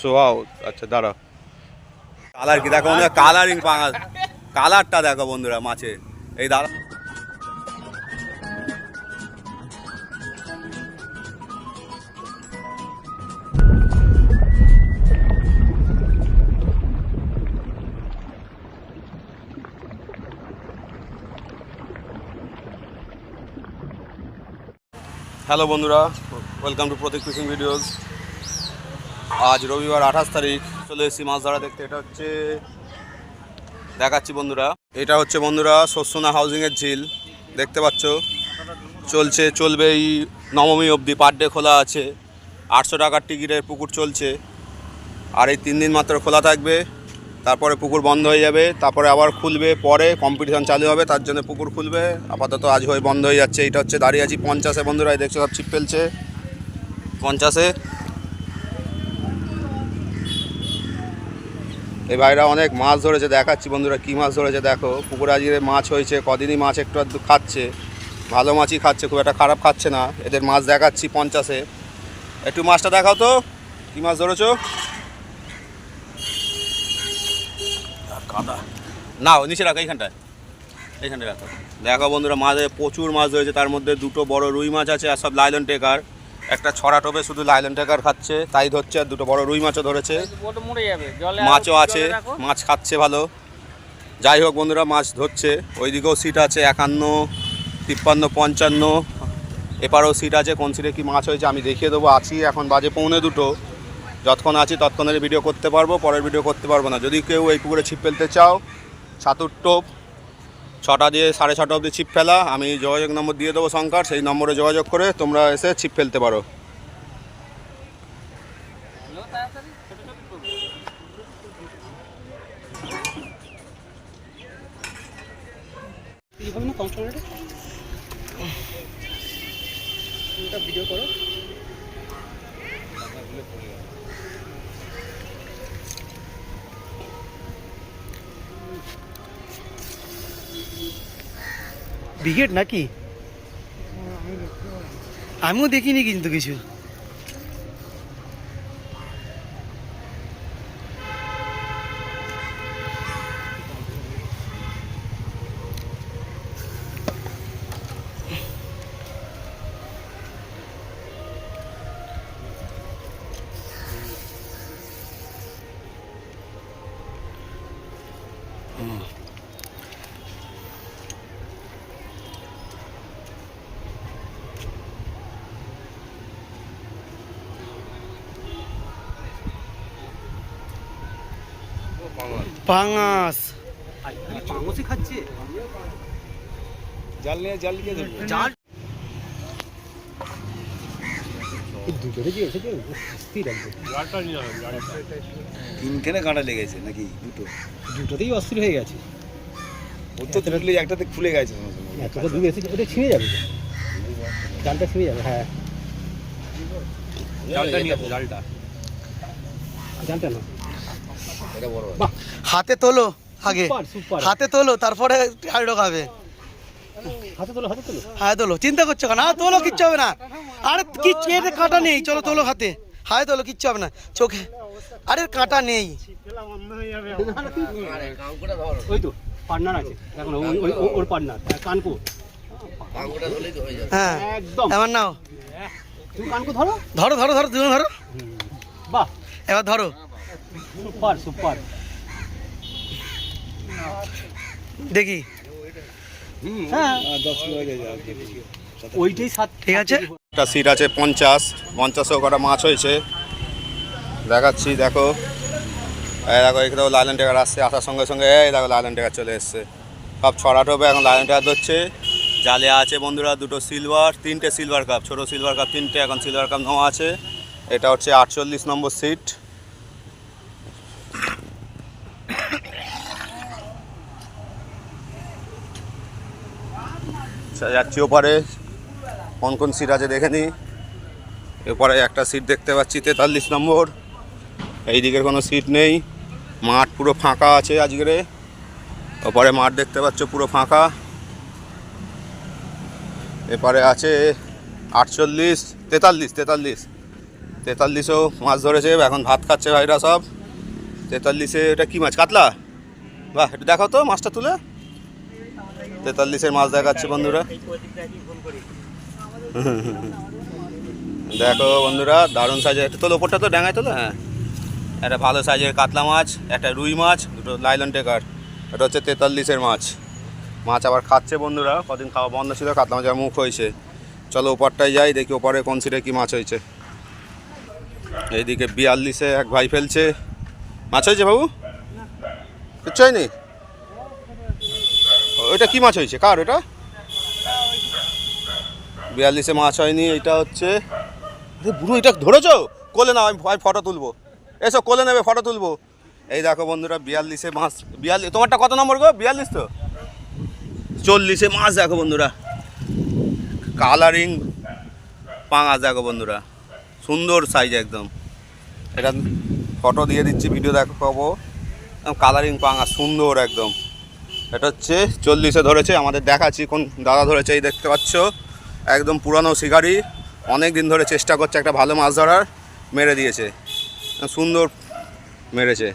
সোয়াও আচ্ছা দাঁড়া। কালার কি? দেখো বন্ধুরা কালারিং পাঙাল। কালারটা দেখো বন্ধুরা, মাছে। এই দাঁড়া। হ্যালো বন্ধুরা welcome to Prateek fishing videos আজ রবিবার আঠাশ তারিখ, চলে এসেছি মাছ ধরা দেখতে। এটা হচ্ছে, দেখাচ্ছি বন্ধুরা। এটা হচ্ছে বন্ধুরা শস্যনা হাউজিংয়ের ঝিল, দেখতে পাচ্ছ? চলছে, চলবে এই নবমী অবধি পার ডে খোলা আছে। আটশো টাকার টিকিটের পুকুর চলছে। আর এই তিন দিন মাত্র খোলা থাকবে। তারপরে পুকুর বন্ধ হয়ে যাবে। তারপরে আবার খুলবে, পরে কম্পিটিশন চালু হবে, তার জন্য পুকুর খুলবে। আপাতত আজ হয়ে বন্ধ হয়ে যাচ্ছে। এটা হচ্ছে দাঁড়িয়ে আছি পঞ্চাশে, বন্ধুরা দেখছ সব ছিপ ফেলছে। পঞ্চাশে। এই ভাইরা অনেক মাছ ধরেছে দেখাচ্ছি বন্ধুরা কী মাছ ধরেছে দেখো। পুকুরে আজকে মাছ হয়েছে কদিনই মাছ একটু আধটু খাচ্ছে। ভালো মাছই খাচ্ছে খুব একটা খারাপ খাচ্ছে না। এদের মাছ দেখাচ্ছি পঞ্চাশে। একটু মাছটা দেখাও তো কী মাছ ধরেছো? কাদা। না নিচে রাখো এইখানটায়। এইখানটায় রাখো। দেখো বন্ধুরা মাঝে প্রচুর মাছ ধরেছে তার মধ্যে দুটো বড় রুই মাছ আছে আর সব লাইলন টেকার। একটা ছড়া টোপে শুধু লাইলন টেকার খাচ্ছে তাই ধরছে আর দুটো বড় রুই মাছও ধরেছে। মাছও আছে মাছ খাচ্ছে ভালো। যাই হোক বন্ধুরা মাছ ধরছে। ওইদিকেও সিট আছে একান্ন তিপ্পান্ন পঞ্চান্ন। এপারেও সিট আছে কোন সিটে কি মাছ হয়েছে আমি দেখিয়ে দেবো। আছি এখন বাজে পৌনে দুটো। যতক্ষণ আছি ততক্ষণের ভিডিও করতে পারব পরের ভিডিও করতে পারব না। যদি কেউ এই পুকুরে ছিপ ফেলতে চাও সাতুর টোপ ছটা দিয়ে সাড়ে ছটা অবধি ছিপ ফেলা। আমি যোগাযোগ নম্বর দিয়ে দেবো সংখ্যার সেই নম্বরে যোগাযোগ করে তোমরা এসে ছিপ ফেলতে পারো। লো তাড়াতাড়ি, ছোট ছোট করবে। এইভাবে না কনস্ট্রাক্টরে এটা ভিডিও করো ব্রিগেড নাকি? আমিও দেখিনি কিন্তু কিছু। পাঙাস। পাঙসি খাচ্ছে? জাল নিয়ে জাল নিয়ে জাল? তিনখানে কাঁটা লেগেছে নাকি দুটো? দুটোতেই অস্থির হয়ে গেছে। ওর তো তুললে একটাতে খুলে গেছে। এতটা দূরে এসে ওটা ছিঁড়ে যাবে। জালটা ছিঁড়ে যাবে হ্যাঁ। জালটা নিয়ে জালটা জালটা না। হাতে তোলো আগে। Super super. হাতে তোলো তারপরে আর ঢোকাবে হাতে তোলো হাতে তোলো। হাতে তোলো চিন্তা করছ কেন? আর তোলো কিচ্ছু হবে না। আরে কিচ্ছু এতে কাঁটা নেই। চলো তোলো হাতে। হাতে তোলো কিচ্ছু হবে না। চোখে। আরে কাঁটা নেই। ওই তো পার্টনার আছে। এখন ওই ওই ও- ওর পার্টনার কানকো। হ্যাঁ একদম। এবার নাও। তুমি কানকো ধরো। ধরো ধরো ধরো দুজন ধরো। বাহ। এবার ধরো। Super super. দেখি। হ্যাঁ। দশ কিলো গেছে ওইটাই সাত ঠিক আছে? একটা সিট আছে পঞ্চাশ। পঞ্চাশেও কটা মাছ হয়েছে। দেখাচ্ছি দেখো। এই দেখো এখানে লাইলেন টেকার আসছে। আসার সঙ্গে সঙ্গে এই দেখো লাইলেন টেকার চলে এসছে। সব ছড়া টোপে এখন লাইলেন টেকার ধরছে। জালে আছে বন্ধুরা দুটো সিলভার তিনটে সিলভার কাপ ছোট সিলভার কাপ তিনটে এখন সিলভার কাপ নেওয়া আছে। এটা হচ্ছে আটচল্লিশ নম্বর সিট যাচ্ছি ওপারে। কোন কোন সিট আছে দেখে নিই। এরপরে একটা সিট দেখতে পাচ্ছি, তেতাল্লিশ নম্বর। এই দিকের কোনো সিট নেই। মাঠ পুরো ফাঁকা আছে আজকেরে ওপরে মাঠ দেখতে পাচ্ছ, পুরো ফাঁকা। এপারে আছে আটচল্লিশ, তেতাল্লিশ তেতাল্লিশ। তেতাল্লিশেও মাছ ধরেছে, এখন ভাত খাচ্ছে ভাইরা সব। তেতাল্লিশে এটা কি মাছ, কাতলা? বাহ এটা দেখো তো মাছটা তুলে। তেতাল্লিশের মাছ দেখাচ্ছে বন্ধুরা। দেখো বন্ধুরা, দারুণ সাইজের। একটা তোলো ওপরটা তো ডাঙায় তোলো? হ্যাঁ। একটা ভালো সাইজের কাতলা মাছ, একটা রুই মাছ, দুটো লাইলন টেকার। এটা হচ্ছে তেতাল্লিশের মাছ। মাছ আবার খাচ্ছে বন্ধুরা, কদিন খাওয়া বন্ধ ছিল, কাতলা মাছের মুখ হয়েছে। চলো ওপারটায় যাই, দেখি ওপারে কোন সিটে কী মাছ হয়েছে। এইদিকে বিয়াল্লিশে এক ভাই ফেলছে। মাছ হয়েছে বাবু? কিচ্ছু হয়নি? ওইটা কি মাছ হয়েছে? কার ওটা বিয়াল্লিশে মাছ হয়নি, এটা হচ্ছে আরে বুড়ো, এটা ধরেছো? কোলে নাও, আমি ফটো তুলবো। এসো, কোলে নেবে, ফটো তুলবো। এই দেখো বন্ধুরা, বিয়াল্লিশে মাছ, বিয়াল্লিশ, তোমারটা কত নম্বর গো? বিয়াল্লিশ তো? চল্লিশে মাছ দেখো বন্ধুরা। কালারিং পাঙাশ দেখো বন্ধুরা। সুন্দর সাইজ একদম। এটা ফটো দিয়ে দিচ্ছি ভিডিও দেখো। কালারিং পাঙা সুন্দর একদম। এটা হচ্ছে চল্লিশে ধরেছে, আমাদের দেখাচ্ছি কোন দাদা ধরেছে, এই দেখতে পাচ্ছ। একদম পুরানো শিকারি অনেক দিন ধরে চেষ্টা করছে একটা ভালো মাছ ধরার, মেরে দিয়েছে। সুন্দর মেরেছে।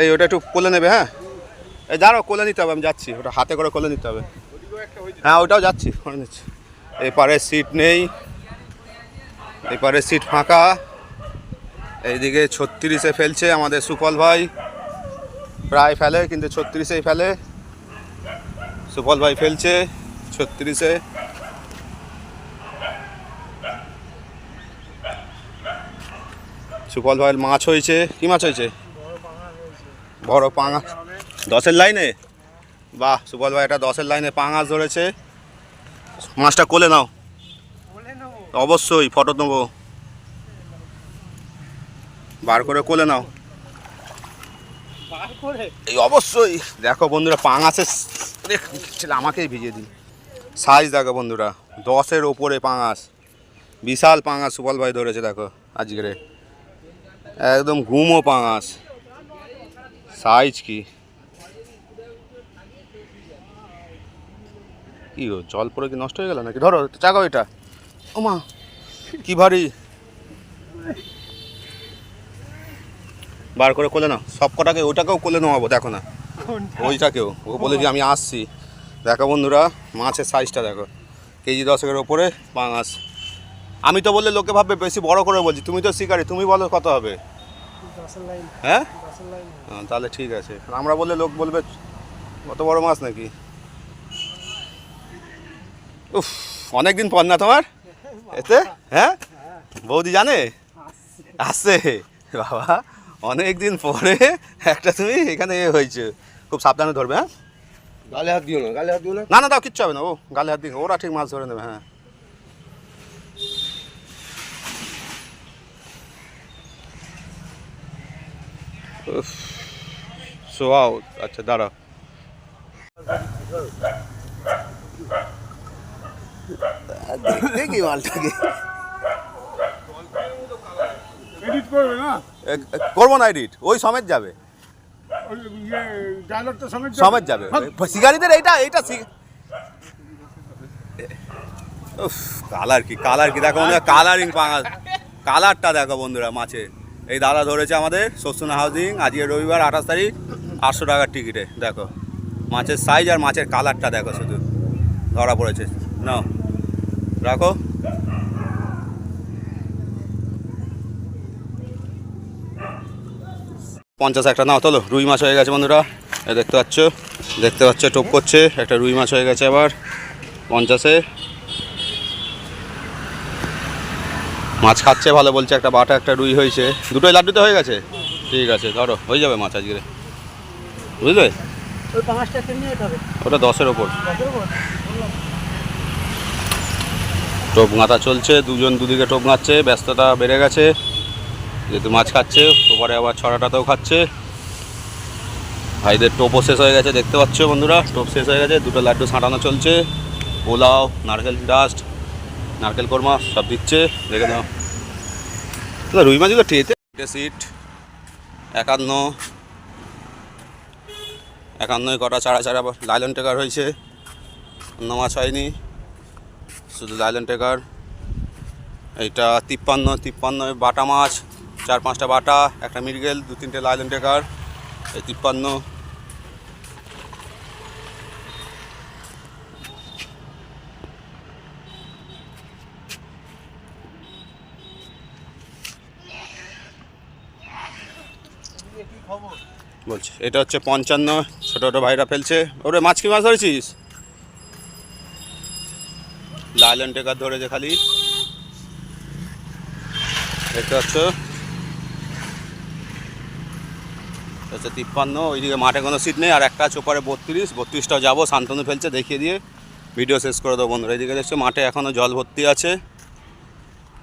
এই ওটা একটু কোলে নেবে হ্যাঁ? এই দাঁড়াও, কোলে নিতে হবে, আমি যাচ্ছি। ওটা হাতে করে কোলে নিতে হবে। হ্যাঁ ওটাও যাচ্ছি, করে নিচ্ছি। এপারে সিট নেই। এপারে সিট ফাঁকা। এইদিকে ছত্রিশে ফেলছে আমাদের সুফল ভাই। প্রায় ফেলে, কিন্তু ছত্রিশেই ফেলে। সুফল ভাই ফেলছে, ছত্রিশে। সুফল ভাইয়ের মাছ হয়েছে। কি মাছ হয়েছে? বড় পাঙা দশের লাইনে? বাহ, সুফল ভাই এটা দশের লাইনে পাঙাশ ধরেছে। মাছটা কোলে নাও। অবশ্যই, ফটো নেব। বার করে কোলে নাও। এই অবশ্যই। দেখো বন্ধুরা পাঙাশের ছেলে, আমাকেই ভিজিয়ে দিন। সাইজ দেখো বন্ধুরা, দশের ওপরে পাঙাশ বিশাল পাঙাশ সুপল ভাই ধরেছে, দেখো, আজকেরে একদম ঘুমো পাঙাশ সাইজ কি? কি জল পড়ে কি নষ্ট হয়ে গেল নাকি? ধরো চাগাও এটা। ওমা, কি ভারী। বার করে কোলে নাও। সব কটাকে ওটাকেও কোলে নেওয়াবো দেখো না। ওইটাকেও। ও বলে যে আমি আসছি। দেখো বন্ধুরা মাছের সাইজটা দেখো। কেজি দশকের ওপরে পাঙাশ আমি তো বললে লোকে ভাববে বেশি বড় করে বলছি। তুমি তো শিকারি তুমি বলো কত হবে। হ্যাঁ? হ্যাঁ, তাহলে ঠিক আছে। আমরা বললে লোক বলবে কত বড় মাছ নাকি? উফ অনেক দিন পর না তোমার? এতে? হ্যাঁ? বৌদি জানে? আসছে। বাবা। অনেক দিন পরে একটা তুমি এখানে এ হয়েছে। খুব সাবধানে ধরবে হ্যাঁ? গালে হাত দিও না গালে হাত দিও না। না না দাও কিচ্ছু হবে না ও গালে হাত দিন ওরা ঠিক মাছ ধরে নেবে হ্যাঁ। সো আও আচ্ছা দাঁড়াও দেখি মালটাকে। এডিট করবে না? করব না এডিট, ওই সমেত যাবে। সমেত যাবে। শিকারীদের এইটা এইটা কালার কি কালার কি? দেখো কালারিং পাঙা কালারটা দেখো বন্ধুরা মাছে। এই দাদা ধরেছে আমাদের শস্যনা হাউজিং, আজকে রবিবার, আঠাশ তারিখ, আটশো টাকার টিকিটে, দেখো। মাছের সাইজ আর মাছের কালারটা দেখো শুধু। ধরা পড়েছে। নাও, রাখো। পঞ্চাশ একটা নাও, চলো, রুই মাছ হয়ে গেছে বন্ধুরা। এই দেখতে পাচ্ছ দেখতে পাচ্ছ, টোপ করছে, একটা রুই মাছ হয়ে গেছে আবার পঞ্চাশে। মাছ খাচ্ছে ভালো বলছে, একটা বাটা, একটা রুই হয়েছে। দুটোই লাড্ডুতে হয়ে গেছে? ঠিক আছে, ধরো, হয়ে যাবে মাছ আজকে। বুঝলে? ওটা দশের ওপর। টোপ গাঁথা চলছে, দুজন দুদিকে টোপ গাঁচ্ছে ব্যস্ততা বেড়ে গেছে। যেহেতু মাছ খাচ্ছে, ওপারে আবার ছড়াটাতেও খাচ্ছে। ভাইদের টোপও শেষ হয়ে গেছে, দেখতে পাচ্ছ বন্ধুরা, টোপ শেষ হয়ে গেছে, দুটো লাড্ডু ছাঁটানো চলছে। পোলাও, নারকেল ডাস্ট, নারকেল কোরমা সব দিচ্ছে, দেখে নাও। রুই মাছগুলো ট্রেতে সিট একান্ন। একান্নই কটা চারা চারা লাইলন টেকার হয়েছে। অন্য মাছ হয়নি, শুধু লাইলন টেকার এইটা তিপ্পান্ন তিপ্পান্ন বাটা মাছ। চার পাঁচটা বাটা, একটা মিরগেল দু তিনটে লাইলন টেকার, এই তিপ্পান্ন। বলছি, এটা হচ্ছে পঞ্চান্ন, ছোটো ছোটো ভাইরা ফেলছে। ওরে, মাছ কি মাছ ধরেছিস? লাইলন টেকার ধরেছে খালি। দেখতে পাচ্ছ? হচ্ছে তিপ্পান্ন, ওইদিকে মাঠে কোনো সিট নেই, আর একটা আছে ওপারে বত্রিশ বত্রিশটাও যাব, শান্তনু ফেলছে, দেখিয়ে দিয়ে ভিডিও শেষ করে দেবো বন্ধুরা। এইদিকে দেখছ মাঠে এখনও জল ভর্তি আছে।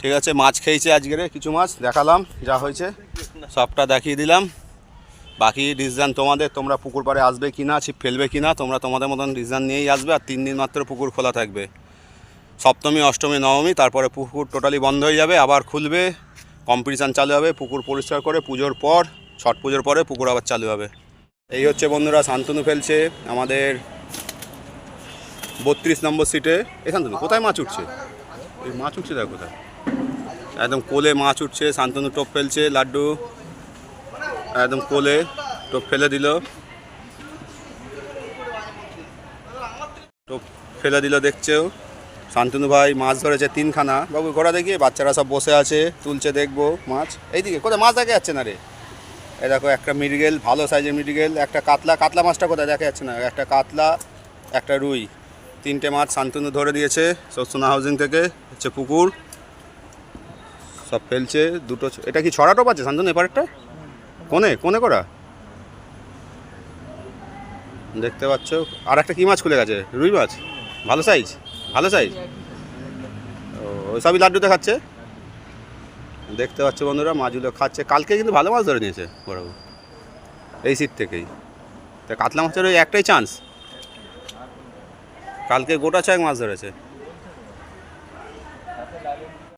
ঠিক আছে, মাছ খেয়েছে আজকের কিছু মাছ, দেখালাম যা হয়েছে, সবটা দেখিয়ে দিলাম। বাকি ডিসিশান তোমাদের, তোমরা পুকুর পাড়ে আসবে কি না, ছিপ ফেলবে কি না, তোমরা তোমাদের মতন ডিসিশান নিয়েই আসবে, আর তিন দিন মাত্র পুকুর খোলা থাকবে। সপ্তমী, অষ্টমী, নবমী, তারপরে পুকুর টোটালি বন্ধ হয়ে যাবে, আবার খুলবে কম্পিটিশান চালু হবে, পুকুর পরিষ্কার করে পুজোর পর ছট পুজোর পরে পুকুর আবার চালু হবে। এই হচ্ছে বন্ধুরা শান্তনু ফেলছে আমাদের বত্রিশ নম্বর সিটে এ। শান্তনু, কোথায় মাছ উঠছে? এই মাছ উঠছে দেখ কোথায়। একদম কোলে মাছ উঠছে, শান্তনু টোপ ফেলছে, লাড্ডু একদম কোলে টোপ ফেলে দিল। টোপ ফেলে দিল দেখছেও। শান্তনু ভাই মাছ ধরেছে তিনখানা। বাবু ঘোড়া দেখি বাচ্চারা সব বসে আছে, তুলছে দেখব মাছ। এইদিকে কোথায় মাছ দেখা যাচ্ছে না রে? এই দেখো, একটা মিরগেল ভালো সাইজের মিরগেল একটা কাতলা কাতলা মাছটা কোথায়? দেখা যাচ্ছে না। একটা কাতলা, একটা রুই। তিনটে মাছ শান্তনু ধরে দিয়েছে সোনা হাউজিং থেকে, হচ্ছে পুকুর। সব ফেলছে, দুটো এটা কি ছড়া টোপ আছে শান্তনু এপারেরটা? কোনে কোনে করা? দেখতে পাচ্ছ। আর একটা কী মাছ খুলে গেছে? রুই মাছ? ভালো সাইজ ভালো সাইজ ও সবই লাড্ডুতে খাচ্ছে? দেখতে পাচ্ছ বন্ধুরা মাছগুলো খাচ্ছে। কালকে কিন্তু ভালো মাছ ধরে নিয়েছে বড়বাবু। এই সিট থেকেই। তা কাতলা মাছের ওই একটাই চান্স কালকে গোটা ছয়েক মাছ ধরেছে।